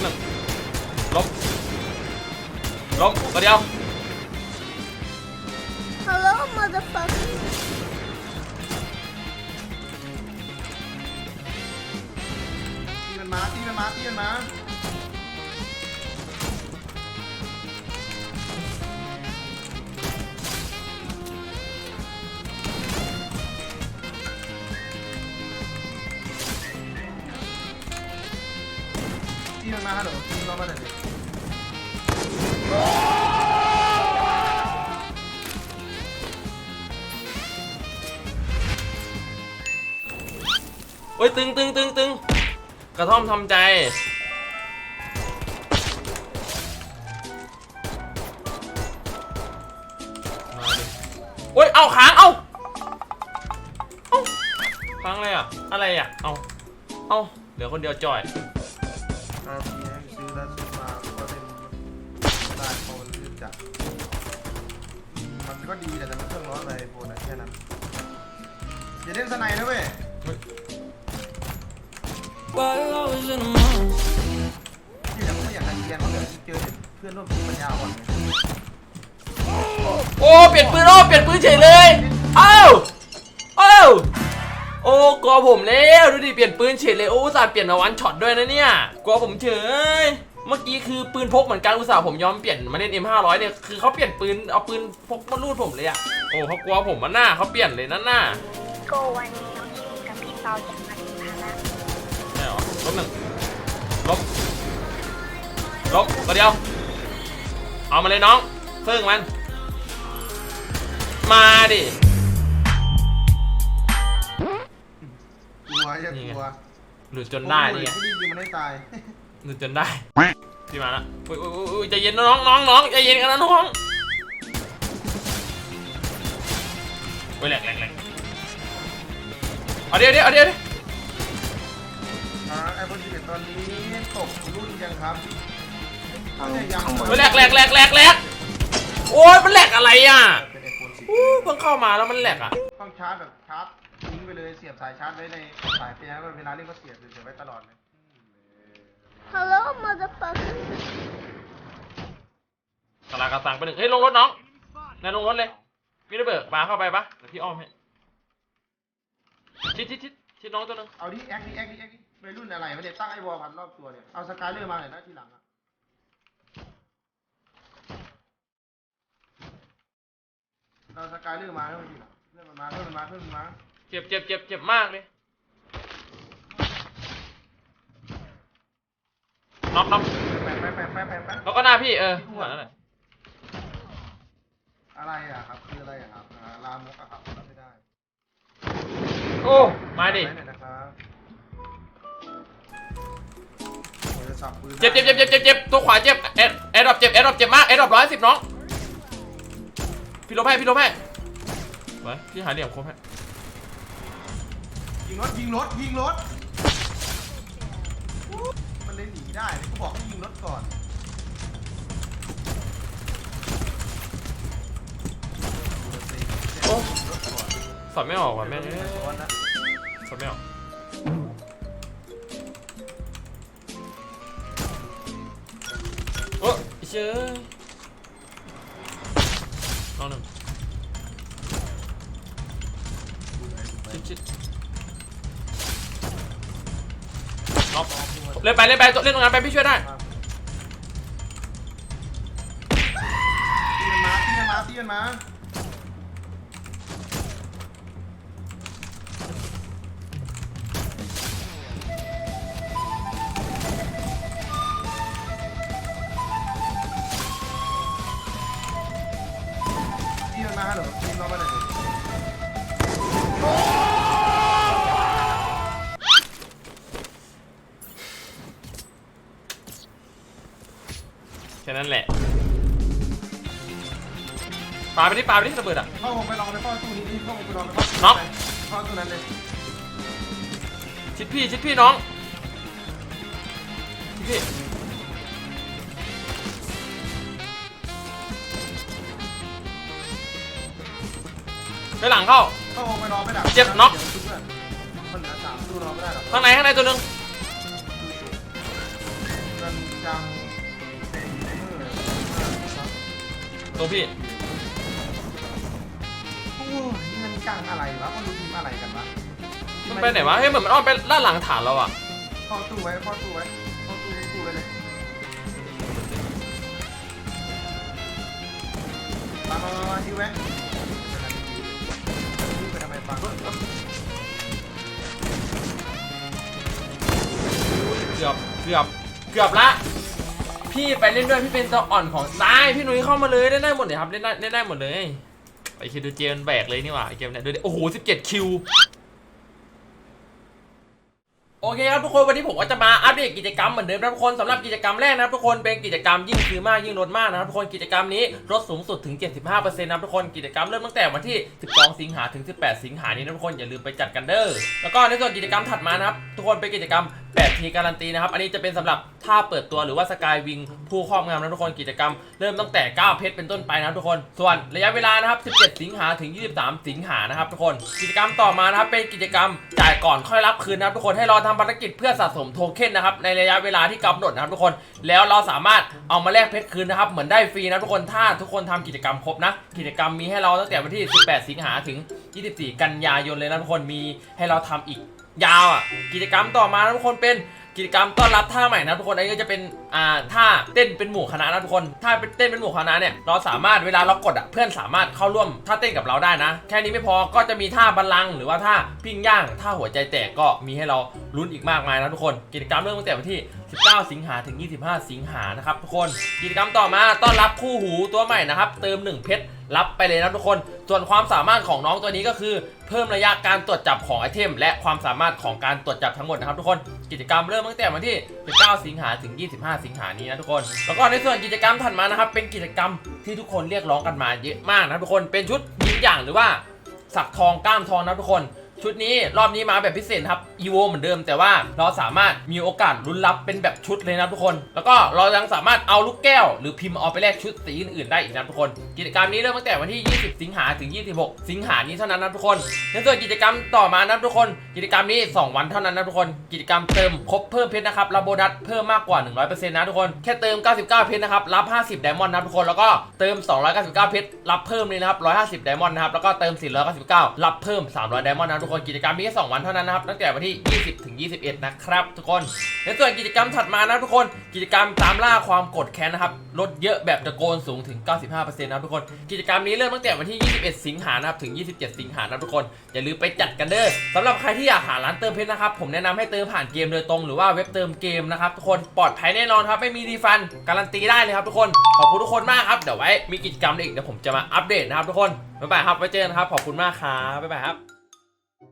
บหนึ่งลบลบตัวเดียว Hello, motherfucker. ตีมันมาตีมันมาตีมันมา ตีมันมาฮัลโหลตีเรามาหน่อยดิโอ้ยตึงตึงตึงตึงกระท่อมทำใจ มาดิโอ้ย เอาค้าง เอาเอาค้างอะไรอะ อะไรอะ เอาเอาเหลือคนเดียวจอย เอาทีนี้ซื้อแล้วซื้อมาก็เล่นได้เพราะมันลื่นจัดมันก็ดีแต่มันเครื่องร้อนอะไรโฟนอะแค่นั้นอย่าเล่นสไนนะเว้ย While I was in a mood. ที่จะไม่อยากกันเรียนเพราะเดี๋ยวเจอเพื่อนร่วมทีมปัญญาอ่อนไงโอ้เปลี่ยนปืนโอ้เปลี่ยนปืนเฉยเลย เอ้าเอ้า โอ้กลัวผมแล้วดูดิเปลี่ยนปืนเฉยเลยโอ้อุตส่าห์เปลี่ยนมาวันช็อตด้วยนะเนี่ยกลัวผมเฉยเมื่อกี้คือปืนพกเหมือนกันอุตส่าห์ผมยอมเปลี่ยนมาเล่น M500 เนี่ยคือเขาเปลี่ยนปืนเอาปืนพกมาลูดผมเลยอะโอ้เขากลัวผมมันหน้าเขาเปลี่ยนเลยนั่นน่ะโกวันนี้น้องคิมกับพี่เปาจะมาถึงฐานะใช่หรอลบหนึ่งลบลบตัวเดียว เอามาเลยน้องเฟิ่งมัน มาดิ อย่ากลัวหลุดจนได้นี่ไงที่นี่ยิงมันให้ตายหลุดจนได้พี่มาละอุ้ยอุ้ยอุ้ยอุ้ยใจเย็นนะน้องน้องน้องใจเย็นกันนะน้องอุ้ยแหลกแหลกแหลกเอาเดี๋ยวเดี๋ยวเอาเดี๋ยวเดี๋ยวอ่าไอโฟน11ตอนนี้ตกรุ่นยังครับไม่ใช่ยังอุ้ยแหลกแหลกแหลกแหลกแหลกโอ้ยมันแหลกอะไรอะเป็นไอโฟนอู้เพิ่งเข้ามาแล้วมันแหลกอะ10ต้องชาร์จแบบชาร์จทิ้ง ไปเลยเสียบสายชาร์จไว้ในสายเปียเวลาเล่นก็เสียบเสียบไว้ตลอดเลย Hello, motherfucker. กำลังกระสังไปหนึ่งเฮ้ยลงรถน้องนายลงรถเลย พี่ระเบิดมาเข้าไปปะเดี๋ยวพี่อ้อมให้ชิดชิดชิดชิดน้องตัวหนึงเอาดิแอคดิแอคดิแอคดิวัยรุ่นอะไรไม่ได้ตั้งไอ้วอลพันรอบตัวเนี่ยเอาสกายเลอร์มาหน่อยนะทีหลังอะเอาสกายเลอร์มาแล้วทีหลังเพื่อนมันมาเพื่อนมันมาเพื่อนมันมา เจ็บเจ็บเจ็บเจ็บมากเลยน็อกน็อกแปะแปะแปะแปะแปะแปะแล้วก็หน้าพี่เออนั่นแหละอะไรอะครับคืออะไรอะครับอ่าลามกอะครับรับไม่ได้โอ้มาดิไว้หน่อยนะครับโอ้ยจะสับปืนเจ็บเจ็บเจ็บเจ็บเจ็บเจ็บตัวขวาเจ็บแอดแอดดรอปเจ็บแอดดรอปเจ็บมากแอดดรอปร้อยสิบน้องพี่ลบให้พี่ลบให้ไว้พี่หาเหลี่ยมครบให้ ยิงรถยิงรถยิงรถ มันเลยหนีได้เลยกูบอกให้ยิงรถก่อนโอ้รถก่อนสอบไม่ออกว่ะแม่งเดี๋ยวเอ้ยซ้อนนะสอบไม่ออกโอ้เชื่อน้องหนึ่งชิดชิด อกเล่นไปเล่นไปเล่นตรงนั้นไปพี่ช่วยได้ตีมันมาตีมันมาตีมันมาตีมันมาฮัลโหลตีมันมาไหนดิ ค่นั้นแหละปาไปดิปาไปดิระเบิดอะ เข้าวงไปลองไปเข้าตู้นี้ดิเข้าวงไปลองไปเข้าตู้น็อก เข้าตู้นั้นเลยชิดพี่ชิดพี่น้องชิดพี่ไปหลังเข้า เข้าวงไปรอไม่ดับเจ็บน็อกเดี๋ยวชุบเพื่อนมันเหลือสามตู้รอไม่ได้หรอกข้างในข้างในตัวหนึงได้มันจัง ตัวพี่โอ้ยนี่มันจังอะไรวะมันดูทีมอะไรกันวะมันไปไหนวะเฮ้ยเหมือนมันอ้อมไปด้านหลังฐานเราอะเข้าตู้ไว้เข้าตู้ไว้เข้าตู้ตู้เลยเลยมามามามาดิวไว้ไปทำไมปังเกือบเกือบเกือบละ พี่ไปเล่นด้วยพี่เป็นตัวอ่อนของได้พี่หนุ่ยเข้ามาเลยเล่นได้หมดเลยครับเล่นได้เล่นได้หมดเลยไอคิวดูเจมันแบกเลยนี่หว่าไอเกมเนี่ยดูดิโอ้โห17คิวโอเคครับทุกคนวันนี้ผมก็จะมาอัปเดตกิจกรรมเหมือนเดิมนะทุกคนสำหรับกิจกรรมแรกนะครับทุกคนเป็นกิจกรรมยิ่งซื้อมากยิ่งลดมากนะครับทุกคนกิจกรรมนี้ลดสูงสุดถึง 75%นะครับทุกคนกิจกรรมเริ่มตั้งแต่วันที่ 12 สิงหาถึง 18 สิงหานี้นะทุกคนอย่าลืมไปจัดกันเด้อแล้วก็ในส่วนกิจกรรมถัดมานะครับทุกคนเป็นกิจกรรม 8ทีการันตีนะครับ อันนี้จะเป็นสำหรับท่าเปิดตัวหรือว่าสกายวิงผู้ครอบงำนะทุกคนกิจกรรม เริ่มตั้งแต่ 9 เพชรเป็นต้นไปนะครับทุกคน ส่วนระยะเวลานะครับ 17 สิงหาถึง 23 สิงหานะครับทุกคนกิจกรรมต่อมานะครับเป็นกิจกรรมจ่ายก่อนค่อยรับคืนนะครับทุกคนให้เราทำภารกิจเพื่อสะสมโทเค็นนะครับในระยะเวลาที่กำหนดนะครับทุกคนแล้วเราสามารถเอามาแลกเพชรคืนนะครับเหมือนได้ฟรีนะทุกคนถ้าทุกคนทำกิจกรรมครบนะกิจกรรมมีให้เราตั้งแต่วันที่ 18 สิงหาถึง 24 กันยายนเลยนะทุกคนมีให้เราทำอีก ยาวอะกิจกรรมต่อมานะทุกคนเป็นกิจกรรมต้อนรับท่าใหม่นะทุกคนอันนี้ก็จะเป็นอ่าท่าเต้นเป็นหมู่คณะนะทุกคนถ้าเป็นเต้นเป็นหมู่คณะเนี่ยเราสามารถเวลาเรากดอะเพื่อนสามารถเข้าร่วมท่าเต้นกับเราได้นะ แค่นี้ไม่พอก็จะมีท่าบัลลังก์หรือว่าท่าปิ้งย่างท่าหัวใจแตกก็มีให้เราลุ้นอีกมากมายนะทุกคน กิจกรรมเริ่มตั้งแต่วันที่ 19 สิงหาถึง 25 สิงหานะครับทุกคนกิจกรรมต่อมาต้อนรับคู่หูตัวใหม่นะครับเติม 1 เพชรรับไปเลยนะทุกคน ส่วนความสามารถของน้องตัวนี้ก็คือ เพิ่มระยะการตรวจจับของไอเทม และความสามารถของการตรวจจับทั้งหมดนะครับทุกคนกิจกรรมเริ่มตั้งแต่วันที่ 19 สิงหาถึง 25 สิงหานี้นะทุกคน แล้วก็ในส่วนกิจกรรมถัดมานะครับเป็นกิจกรรมที่ทุกคนเรียกร้องกันมาเยอะมากนะทุกคนเป็นชุดยิงอย่างหรือว่าสักทองก้ามทองนะทุกคน ชุดนี้รอบนี้มาแบบพิเศษครับ EVO เหมือนเดิมแต่ว่าเราสามารถมีโอกาสลุ้นรับเป็นแบบชุดเลยนะทุกคน แล้วก็เรายังสามารถเอาลูกแก้ว หรือพิมพ์เอาไปแลกชุดสีอื่นๆได้อีกนะทุกคน กิจกรรมนี้เริ่มตั้งแต่วันที่ 20 สิงหาถึง 26 สิงหานี้เท่านั้นนะทุกคนในส่วนกิจกรรมต่อมานะทุกคน กิจกรรมนี้ 2 วันเท่านั้นนะทุกคน กิจกรรมเติมครบเพิ่มเพชรนะครับรับโบนัสเพิ่มมากกว่า 100%นะทุกคนแค่เติม 99 เพชรนะครับรับ 50 ไดมอนด์นะทุกคนแล้วก็เติม 299 เพชรรับเพิ่มเลยนะครับ150 ไดมอนด์นะครับแล้วก็เติม 499 รับเพิ่ม 300 ไดมอนด์นะทุกคนกิจกรรมนี้แค่2วันเท่านั้นนะครับตั้งแต่วันที่ 20 ถึง 21 นะครับ ทุกคนในส่วนกิจกรรมถัดมานะทุกคนกิจกรรมตามล่าความกดแค้นนะครับลดเยอะแบบตะโกนสูงถึง 95%นะครับทุกคนกิจกรรมนี้เริ่มตั้งแต่วันที่ 21 สิงหานะครับถึง 27 สิงหานะครับทุกคนอย่าลืมไปจัดกันเด้อสำหรับใครที่อยากหาร้านเติมเพชรนะครับผมแนะนำให้เติมผ่านเกมโดยตรงหรือว่าเว็บเติมเกมนะครับทุกคนปลอดภัยแน่นอนครับไม่มีรีฟันการันตีได้เลยครับทุกคนขอบคุณทุกคนมากครับเดี๋ยวไว้มีกิจกรรมอีกเดี๋ยวผมจะมาอัปเดตนะครับทุกคนบ๊ายบายครับไว้เจอกันครับขอบคุณมากครับบ๊ายบายครับ